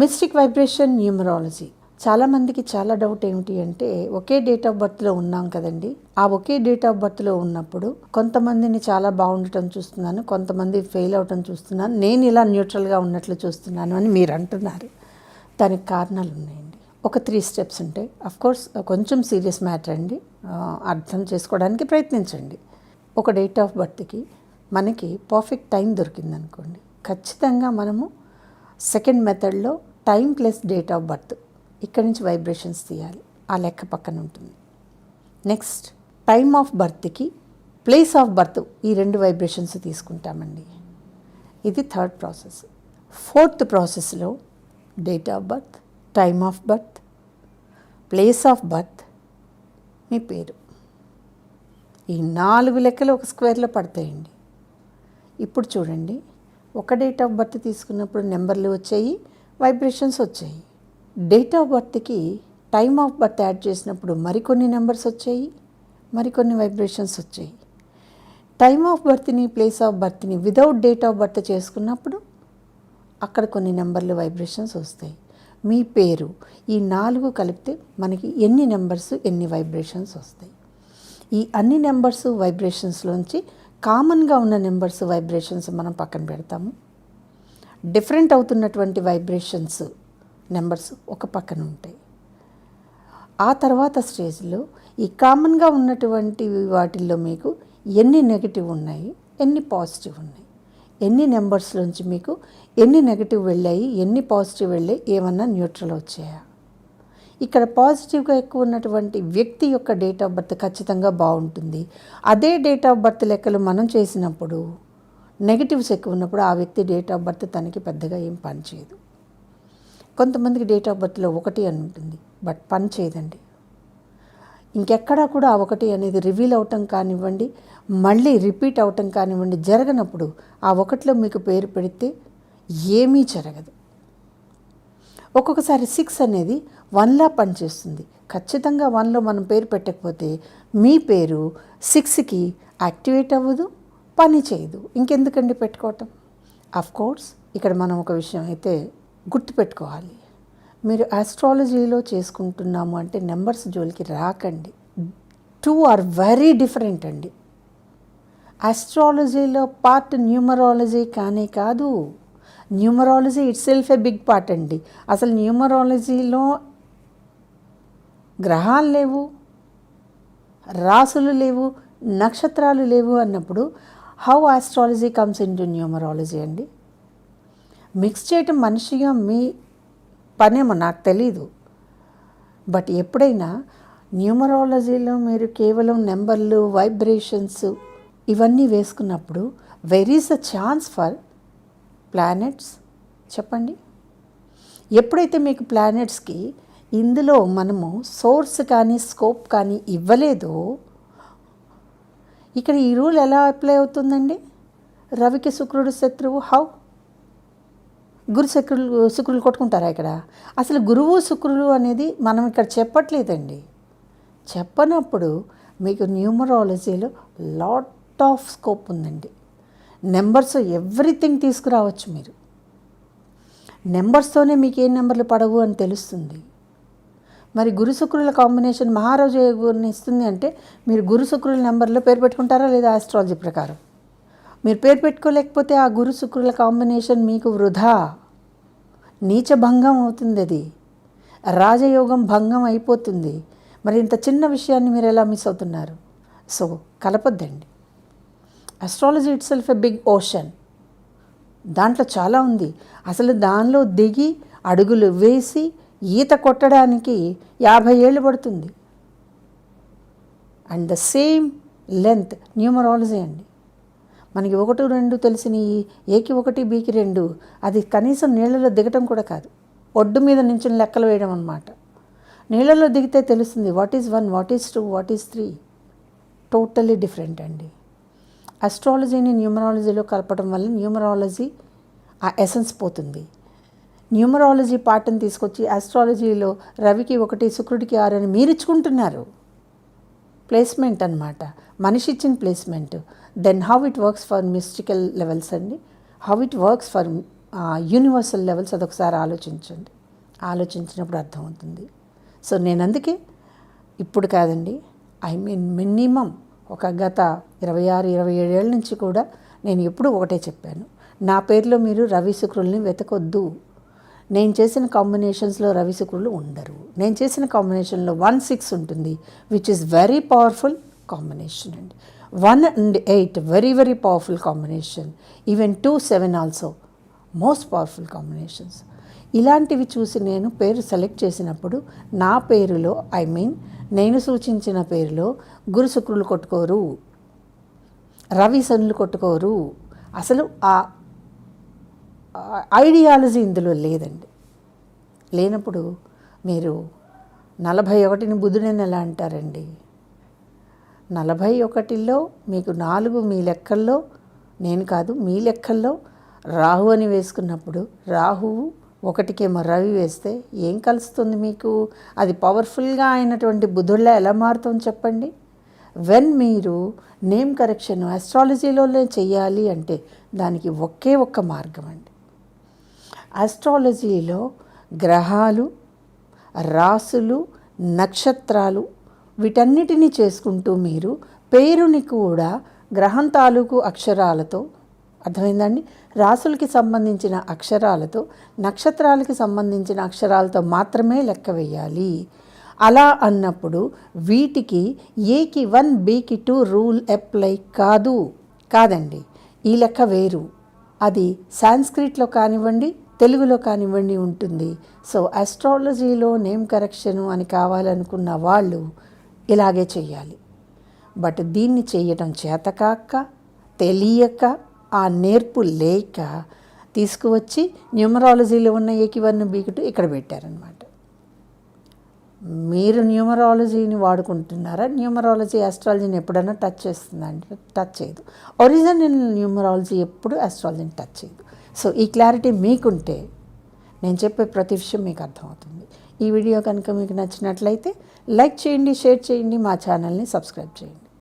Mystic vibration numerology. చాలామందికి చాలా doubt ఏమిటి అంటే ఒకే డేట్ ఆఫ్ బర్త్లో ఉన్నాం కదండి. ఆ ఒకే డేట్ ఆఫ్ బర్త్లో ఉన్నప్పుడు కొంతమందిని చాలా బాగుండటం చూస్తున్నాను కొంతమంది ఫెయిల్ అవటం చూస్తున్నాను నేను ఇలా న్యూట్రల్గా ఉన్నట్లు చూస్తున్నాను అని మీరు అంటున్నారు. దానికి కారణాలు ఉన్నాయండి. ఒక త్రీ స్టెప్స్ ఉంటాయి కోర్స్ కొంచెం సీరియస్ మ్యాటర్ అండి. అర్థం చేసుకోవడానికి ప్రయత్నించండి. ఒక డేట్ ఆఫ్ బర్త్కి మనకి పర్ఫెక్ట్ టైం దొరికిందనుకోండి. ఖచ్చితంగా మనము సెకండ్ మెథడ్లో time plus date of birth. ఇక్కడి నుంచి వైబ్రేషన్స్ తీయాలి. ఆ లెక్క పక్కన ఉంటుంది. నెక్స్ట్ టైమ్ ఆఫ్ బర్త్కి ప్లేస్ ఆఫ్ బర్త్ ఈ రెండు వైబ్రేషన్స్ తీసుకుంటామండి. ఇది థర్డ్ ప్రాసెస్. ఫోర్త్ ప్రాసెస్లో date of birth time of birth place of birth మీ పేరు. ఈ నాలుగు లెక్కలు ఒక స్క్వేర్లో పడతాయండి. ఇప్పుడు చూడండి. ఒక డేట్ ఆఫ్ బర్త్ తీసుకున్నప్పుడు నెంబర్లు వచ్చాయి. వైబ్రేషన్స్ వచ్చాయి. డేట్ ఆఫ్ బర్త్కి టైమ్ ఆఫ్ బర్త్ యాడ్ చేసినప్పుడు మరికొన్ని నెంబర్స్ వచ్చాయి మరికొన్ని వైబ్రేషన్స్ వచ్చాయి. టైమ్ ఆఫ్ బర్త్ని ప్లేస్ ఆఫ్ బర్త్ని వితౌట్ డేట్ ఆఫ్ బర్త్ చేసుకున్నప్పుడు అక్కడ కొన్ని నెంబర్లు వైబ్రేషన్స్ వస్తాయి. మీ పేరు ఈ నాలుగు కలిపితే మనకి ఎన్ని నెంబర్స్ ఎన్ని వైబ్రేషన్స్ వస్తాయి. ఈ అన్ని నెంబర్స్ వైబ్రేషన్స్లోంచి కామన్గా ఉన్న నెంబర్స్ వైబ్రేషన్స్ మనం పక్కన పెడతాము. డిఫరెంట్ అవుతున్నటువంటి వైబ్రేషన్స్ నెంబర్స్ ఒక పక్కన ఉంటాయి. ఆ తర్వాత స్టేజ్లో ఈ కామన్గా ఉన్నటువంటి వాటిల్లో మీకు ఎన్ని నెగిటివ్ ఉన్నాయి ఎన్ని పాజిటివ్ ఉన్నాయి ఎన్ని నెంబర్స్లోంచి మీకు ఎన్ని నెగిటివ్ వెళ్ళాయి ఎన్ని పాజిటివ్ వెళ్ళాయి ఏమన్నా న్యూట్రల్ వచ్చాయా? ఇక్కడ పాజిటివ్గా ఎక్కువ ఉన్నటువంటి వ్యక్తి యొక్క డేట్ ఆఫ్ బర్త్ ఖచ్చితంగా బాగుంటుంది. అదే డేట్ ఆఫ్ బర్త్ లెక్కలు మనం చేసినప్పుడు నెగిటివ్స్ ఎక్కువ ఉన్నప్పుడు ఆ వ్యక్తి డేట్ ఆఫ్ బర్త్ తనకి పెద్దగా ఏం పని చేయదు. కొంతమందికి డేట్ ఆఫ్ బర్త్లో ఒకటి అని ఉంటుంది బట్ పని చేయదండి. ఇంకెక్కడా కూడా ఆ ఒకటి అనేది రివీల్ అవటం కానివ్వండి మళ్ళీ రిపీట్ అవటం కానివ్వండి జరగనప్పుడు ఆ ఒకటిలో మీకు పేరు పెడితే ఏమీ జరగదు. ఒక్కొక్కసారి సిక్స్ అనేది వన్లా పనిచేస్తుంది ఖచ్చితంగా వన్లో మనం పేరు పెట్టకపోతే మీ పేరు సిక్స్కి యాక్టివేట్ అవ్వదు పని చేయదు. ఇంకెందుకండి పెట్టుకోవటం? కోర్స్ ఇక్కడ మనం ఒక విషయం అయితే గుర్తుపెట్టుకోవాలి. మీరు ఆస్ట్రాలజీలో చేసుకుంటున్నాము అంటే నెంబర్స్ జోలికి రాకండి. టూ ఆర్ వెరీ డిఫరెంట్ అండి. ఆస్ట్రాలజీలో పార్ట్ న్యూమరాలజీ కానే కాదు numerology itself a big part అండి. అసలు న్యూమరాలజీలో గ్రహాలు లేవు రాసులు లేవు నక్షత్రాలు లేవు అన్నప్పుడు how astrology comes into numerology అండి? మిక్స్ చేయటం మనిషిగా మీ పనేమో నాకు తెలీదు. బట్ ఎప్పుడైనా న్యూమరాలజీలో మీరు కేవలం నెంబర్లు వైబ్రేషన్స్ ఇవన్నీ వేసుకున్నప్పుడు where is a chance for planets చెప్పండి. ఎప్పుడైతే మీకు ప్లానెట్స్కి ఇందులో మనము సోర్స్ కానీ స్కోప్ కానీ ఇవ్వలేదో ఇక్కడ ఈ రూల్ ఎలా అప్లై అవుతుందండి? రవికి శుక్రుడు శత్రువు హౌ గురు శుక్రులు శుక్రులు కొట్టుకుంటారా ఇక్కడ? అసలు గురువు శుక్రులు అనేది మనం ఇక్కడ చెప్పట్లేదండి. చెప్పనప్పుడు మీకు న్యూమరాలజీలో లాట్ ఆఫ్ స్కోప్ ఉందండి. నెంబర్స్ ఎవ్రీథింగ్ తీసుకురావచ్చు మీరు. నెంబర్స్తోనే మీకు ఏ నెంబర్లు పడవు అని తెలుస్తుంది. మరి గురు శుక్రుల కాంబినేషన్ మహారాజు గురిని ఇస్తుంది అంటే మీరు గురు శుక్రుల నెంబర్లో పేరు పెట్టుకుంటారా లేదా ఆస్ట్రాలజీ ప్రకారం? మీరు పేరు పెట్టుకోలేకపోతే ఆ గురు శుక్రుల కాంబినేషన్ మీకు వృధా. నీచ భంగం అవుతుంది అది. రాజయోగం భంగం అయిపోతుంది. మరి ఇంత చిన్న విషయాన్ని మీరు ఎలా మిస్ అవుతున్నారు? So కలపొద్దండి. Astrology itself a big ocean దాంట్లో చాలా ఉంది. అసలు దానిలో దిగి అడుగులు వేసి ఈత కొట్టడానికి యాభై ఏళ్ళు పడుతుంది. And the same length numerology అండి. మనకి ఒకటి రెండు తెలిసినవి ఏకి ఒకటి బీకి రెండు అది కనీసం నీళ్ళలో దిగటం కూడా కాదు. ఒడ్డు మీద నుంచి లెక్కలు వేయడం అనమాట నీళ్ళలో దిగితే తెలుస్తుంది what is one what is two what is three totally different అండి. అస్ట్రాలజీని న్యూమరాలజీలో కలపడం వల్ల న్యూమరాలజీ ఆ ఎసెన్స్ పోతుంది. న్యూమరాలజీ పార్ట్ని తీసుకొచ్చి ఆస్ట్రాలజీలో రవికి ఒకటి శుక్రుడికి ఆరు అని మీరు ఇచ్చుకుంటున్నారు ప్లేస్మెంట్ అనమాట మనిషి ఇచ్చిన placement then how it works for mystical levels అండి how it works for universal levels అదొకసారి ఆలోచించండి. ఆలోచించినప్పుడు అర్థమవుతుంది సో నేను అందుకే ఇప్పుడు కాదండి. ఐ మీన్ మినిమం ఒక గత ఇరవై ఆరు ఇరవై ఏడేళ్ళ నుంచి కూడా నేను ఎప్పుడూ ఒకటే చెప్పాను. నా పేరులో మీరు రవి శుక్రుల్ని వెతకొద్దు. నేను చేసిన కాంబినేషన్స్లో రవిశుక్రులు ఉండరు. నేను చేసిన కాంబినేషన్లో వన్ సిక్స్ ఉంటుంది which is very powerful combination అండి. One and eight very very powerful combination even two seven also most powerful combinations ఇలాంటివి చూసి నేను పేరు సెలెక్ట్ చేసినప్పుడు నా పేరులో ఐ మీన్ నేను సూచించిన పేరులో గురు శుక్రులు కొట్టుకోరు. రవి సన్లు కొట్టుకోరు. అసలు ఆ ఐడియాలజీ ఇందులో లేదండి. లేనప్పుడు మీరు నలభై ఒకటిని బుధుడని ఎలా అంటారండి? నలభై ఒకటిలో మీకు నాలుగు మీ లెక్కల్లో నేను కాదు మీ లెక్కల్లో రాహు అని వేసుకున్నప్పుడు రాహువు ఒకటికేమో రవి వేస్తే ఏం కలుస్తుంది మీకు? అది పవర్ఫుల్గా అయినటువంటి బుధుళ్ళ ఎలా మారుతుంది చెప్పండి. వెన్ మీరు నేమ్ కరెక్షన్ అస్ట్రాలజీలోనే చేయాలి అంటే దానికి ఒకే ఒక్క మార్గం అండి. ఆస్ట్రాలజీలో గ్రహాలు రాసులు నక్షత్రాలు వీటన్నిటిని చేసుకుంటూ మీరు పేరుని కూడా గ్రహం తాలూకు అక్షరాలతో అర్థమైందండి? రాసులకి సంబంధించిన అక్షరాలతో నక్షత్రాలకి సంబంధించిన అక్షరాలతో మాత్రమే లెక్క వేయాలి. అలా అన్నప్పుడు వీటికి ఏకి వన్ బీకి టూ రూల్ అప్లై కాదు. కాదండి ఈ లెక్క వేరు. అది సాంస్క్రిట్లో కానివ్వండి తెలుగులో కానివ్వండి ఉంటుంది. సో ఆస్ట్రాలజీలో నేమ్ కరెక్షను అని కావాలనుకున్న వాళ్ళు ఇలాగే చెయ్యాలి. బట్ దీన్ని చేయటం చేతకాక తెలియక ఆ నేర్పు లేక తీసుకువచ్చి న్యూమరాలజీలో ఉన్న ఏకి వన్ ఇక్కడ పెట్టారనమాట మీరు న్యూమరాలజీని వాడుకుంటున్నారా? న్యూమరాలజీ ఆస్ట్రాలజీని ఎప్పుడైనా టచ్ చేస్తుందంటే టచ్ చేయదు. ఒరిజినల్ న్యూమరాలజీ ఎప్పుడు ఆస్ట్రాలజీని టచ్ చేయదు. సో ఈ క్లారిటీ మీకుంటే నేను చెప్పే ప్రతి విషయం మీకు అర్థమవుతుంది. ఈ వీడియో కనుక మీకు నచ్చినట్లయితే లైక్ చేయండి షేర్ చేయండి మా ఛానల్ని సబ్స్క్రైబ్ చేయండి.